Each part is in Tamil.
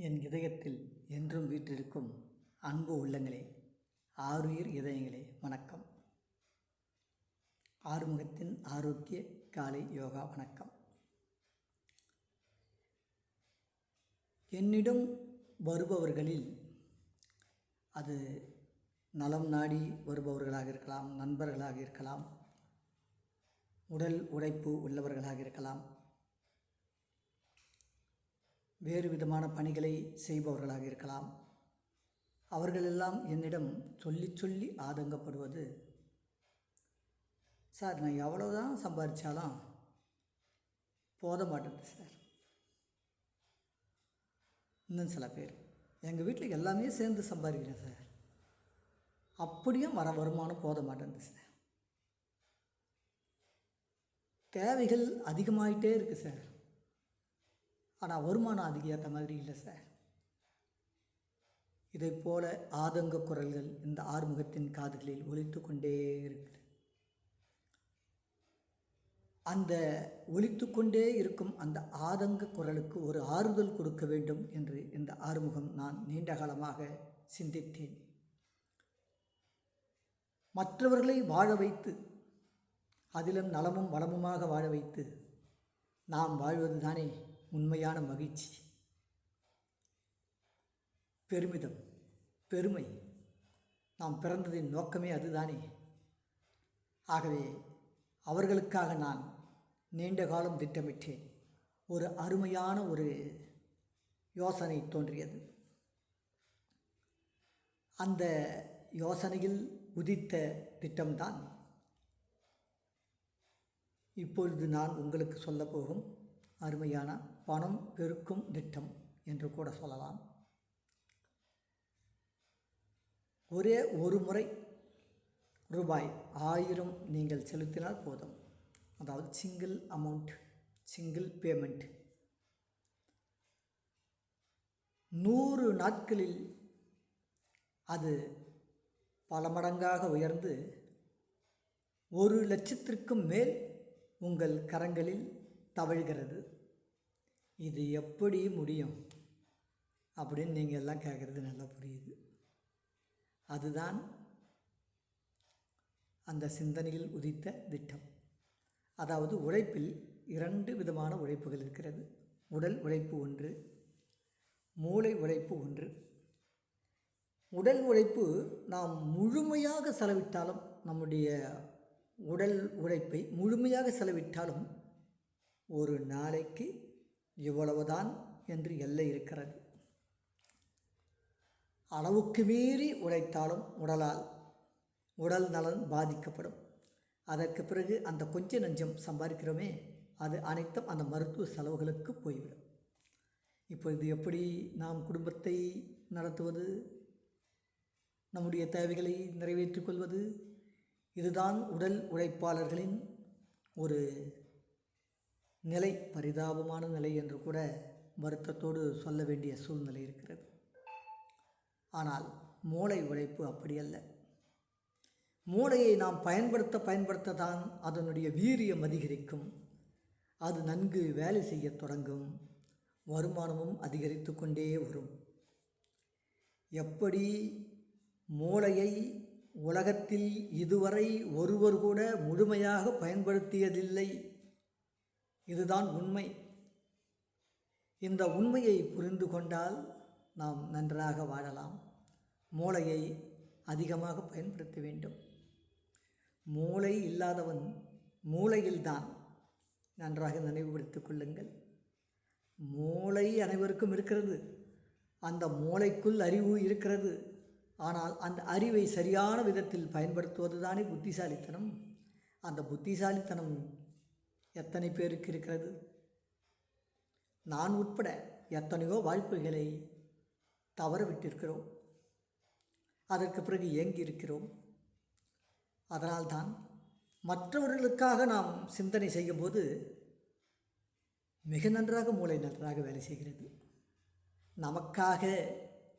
என் இதயத்தில் என்றும் வீற்றிருக்கும் அன்பு உள்ளங்களே ஆருயிர் இதயங்களே வணக்கம். ஆறுமுகத்தின் ஆரோக்கிய காலை யோகா வணக்கம். என்னிடம் வருபவர்களில் அது நலம் நாடி வருபவர்களாக இருக்கலாம் நண்பர்களாக இருக்கலாம் உடல் உழைப்பு உள்ளவர்களாக இருக்கலாம் வேறு விதமான பணிகளை செய்பவர்களாக இருக்கலாம். அவர்களெல்லாம் என்னிடம் சொல்லி சொல்லி ஆதங்கப்படுவது. சார் நான் எவ்வளோதான் சம்பாதிச்சாலும் போத மாட்டேங்குது சார். இன்னும் சில பேர். எங்கள் வீட்டில் எல்லாமே சேர்ந்து சம்பாதிக்கிறேன் சார். அப்படியும் வர வருமானம் போத மாட்டேங்குது சார். தேவைகள் அதிகமாயிட்டே இருக்குது சார். ஆனால் வருமானம் அதுக்கு ஏற்ற மாதிரி இல்லை சார் இதை போல ஆதங்க குரல்கள் இந்த ஆறுமுகத்தின் காதுகளில் ஒழித்து கொண்டே இருக்குது அந்த ஒழித்து கொண்டே இருக்கும் அந்த ஆதங்க குரலுக்கு ஒரு ஆறுதல் கொடுக்க வேண்டும் என்று இந்த ஆறுமுகம் நான் நீண்ட காலமாக சிந்தித்தேன். மற்றவர்களை வாழ வைத்து அதிலும் நலமும் வளமுமாக வாழ வைத்து நாம் வாழ்வது தானே? உண்மையான மகிழ்ச்சி. பெருமிதம் பெருமை. நாம் பிறந்ததின் நோக்கமே அதுதானே. ஆகவே அவர்களுக்காக நான் நீண்ட காலம் திட்டமிட்டேன். ஒரு அருமையான ஒரு யோசனை தோன்றியது. அந்த யோசனையில் உதித்த திட்டம்தான். இப்பொழுது நான் உங்களுக்கு சொல்லப்போகும் அருமையான பணம் பெருக்கும் திட்டம் என்று கூட சொல்லலாம். ஒரே ஒரு முறை ரூபாய் ஆயிரம் நீங்கள் செலுத்தினால் போதும். அதாவது சிங்கிள் அமௌண்ட் சிங்கிள் பேமெண்ட் நூறு நாட்களில் அது பல மடங்காக உயர்ந்து ஒரு லட்சத்திற்கும் மேல் உங்கள் கரங்களில் தவழ்கிறது. இது எப்படி முடியும் அப்படின்னு நீங்கள் எல்லாம் கேட்குறது நல்லா புரியுது. அதுதான் அந்த சிந்தனையில் உதித்த திட்டம். அதாவது உழைப்பில் இரண்டு விதமான உழைப்புகள் இருக்கிறது. உடல் உழைப்பு ஒன்று மூளை உழைப்பு ஒன்று. உடல் உழைப்பு நாம் முழுமையாக செலவிட்டாலும் நம்முடைய உடல் உழைப்பை முழுமையாக செலவிட்டாலும் ஒரு நாளைக்கு இவ்வளவுதான் என்று எல்லை இருக்கிறது. அளவுக்கு மீறி உழைத்தாலும் உடலால் உடல் நலன் பாதிக்கப்படும். அதற்கு பிறகு அந்த கொஞ்ச நஞ்சம் சம்பாதிக்கிறோமே அது அனைத்தும் அந்த மருத்துவ செலவுகளுக்கு போய்விடும். இப்பொழுது எப்படி நாம் குடும்பத்தை நடத்துவது? நம்முடைய தேவைகளை நிறைவேற்றிக் கொள்வது? இதுதான் உடல் உழைப்பாளர்களின் ஒரு நிலை பரிதாபமான நிலை என்று கூட வருத்தத்தோடு சொல்ல வேண்டிய சூழ்நிலை இருக்கிறது. ஆனால் மூளை உழைப்பு அப்படியல்ல மூளையை நாம் பயன்படுத்த பயன்படுத்த தான் அதனுடைய வீரியம் அதிகரிக்கும். அது நன்கு வேலை செய்ய தொடங்கும். வருமானமும் அதிகரித்து கொண்டே வரும். எப்படி மூளையை உலகத்தில் இதுவரை ஒருவர் கூட முழுமையாக பயன்படுத்தியதில்லை இதுதான் உண்மை. இந்த உண்மையை புரிந்து கொண்டால் நாம் நன்றாக வாழலாம். மூளையை அதிகமாக பயன்படுத்த வேண்டும். மூளை இல்லாதவன் மூளையில்தான். நன்றாக நினைவுபடுத்திக் கொள்ளுங்கள். மூளை அனைவருக்கும் இருக்கிறது. அந்த மூளைக்குள் அறிவு இருக்கிறது. ஆனால் அந்த அறிவை சரியான விதத்தில் பயன்படுத்துவது தானே புத்திசாலித்தனம். அந்த புத்திசாலித்தனம் எத்தனை பேருக்கு இருக்கிறது? நான் உட்பட எத்தனையோ வாய்ப்புகளை தவற விட்டிருக்கிறோம் அதற்கு பிறகு ஏங்கி இருக்கிறோம் அதனால்தான் மற்றவர்களுக்காக நாம் சிந்தனை செய்யும்போது மிக நன்றாக மூளை நன்றாக வேலை செய்கிறது. நமக்காக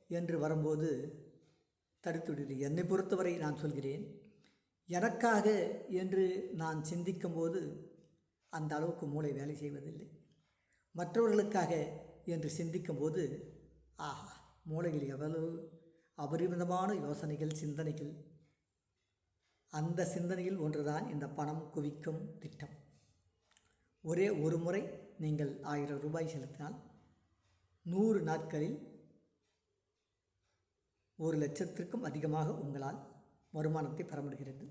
என்று வரும்போது தடுத்துவிடுது. என்னை பொறுத்தவரை நான் சொல்கிறேன் எனக்காக என்று நான் சிந்திக்கும்போது அந்த அளவுக்கு மூளை வேலை செய்வதில்லை. மற்றவர்களுக்காக என்று சிந்திக்கும் போது ஆஹா மூளையில் எவ்வளவு அபரிமிதமான யோசனைகள் சிந்தனைகள். அந்த சிந்தனையில் ஒன்றுதான் இந்த பணம் குவிக்கும் திட்டம். ஒரே ஒரு முறை நீங்கள் ஆயிரம் ரூபாய் செலுத்தினால் நூறு நாட்களில் ஒரு லட்சத்திற்கும் அதிகமாக உங்களால் வருமானத்தை பெற முடிகிறது.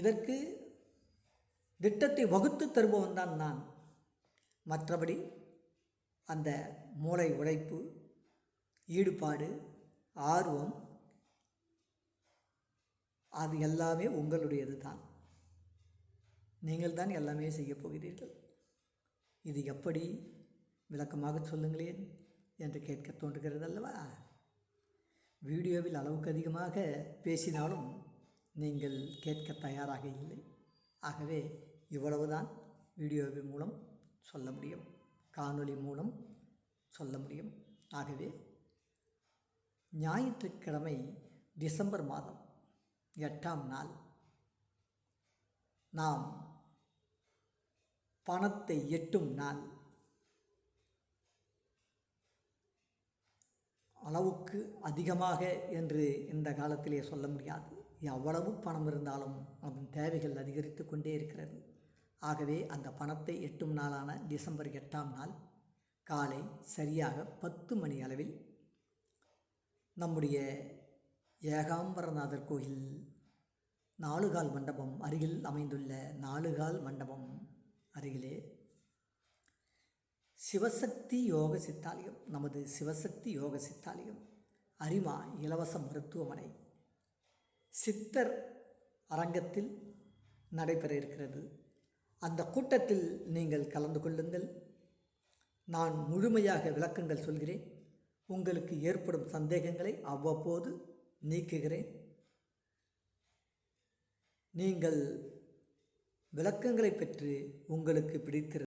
இதற்கு திட்டத்தை வகுத்து தருபவன் தான் நான். மற்றபடி அந்த மூளை உழைப்பு ஈடுபாடு ஆர்வம் அது எல்லாமே உங்களுடையது தான். நீங்கள் தான் எல்லாமே செய்ய போகிறீர்கள். இது எப்படி? விளக்கமாக சொல்லுங்களேன் என்று கேட்க தோன்றுகிறது அல்லவா? வீடியோவில் அளவுக்கு அதிகமாக பேசினாலும் நீங்கள் கேட்க தயாராக இல்லை. ஆகவே இவ்வளவுதான் வீடியோவின் மூலம் சொல்ல முடியும். காணொளி மூலம் சொல்ல முடியும். ஆகவே ஞாயிற்றுக்கிழமை டிசம்பர் மாதம் எட்டாம் நாள் நாம் பணத்தை எட்டும் நாள் அளவுக்கு அதிகமாக என்று இந்த காலத்திலே சொல்ல முடியாது. எவ்வளவு பணம் இருந்தாலும் அதன் தேவைகள் அதிகரித்து கொண்டே இருக்கிறது. ஆகவே அந்த பணத்தை எட்டும் நாளான டிசம்பர் எட்டாம் நாள் காலை சரியாக பத்து மணி அளவில் நம்முடைய ஏகாம்பரநாதர் கோயில் நாலுகால் மண்டபம் அருகில் அமைந்துள்ள நாலுகால் மண்டபம் அருகிலே சிவசக்தி யோக சித்தாலயம் நமது சிவசக்தி யோக சித்தாலயம் அரிமா இலவச மருத்துவமனை சித்தர் அரங்கத்தில் நடைபெற இருக்கிறது. அந்த கூட்டத்தில் நீங்கள் கலந்து கொள்ளுங்கள். நான் முழுமையாக விளக்கங்கள் சொல்கிறேன். உங்களுக்கு ஏற்படும் சந்தேகங்களை அவ்வப்போது நீக்குகிறேன். நீங்கள் விளக்கங்களை பெற்று உங்களுக்கு பிடித்திரு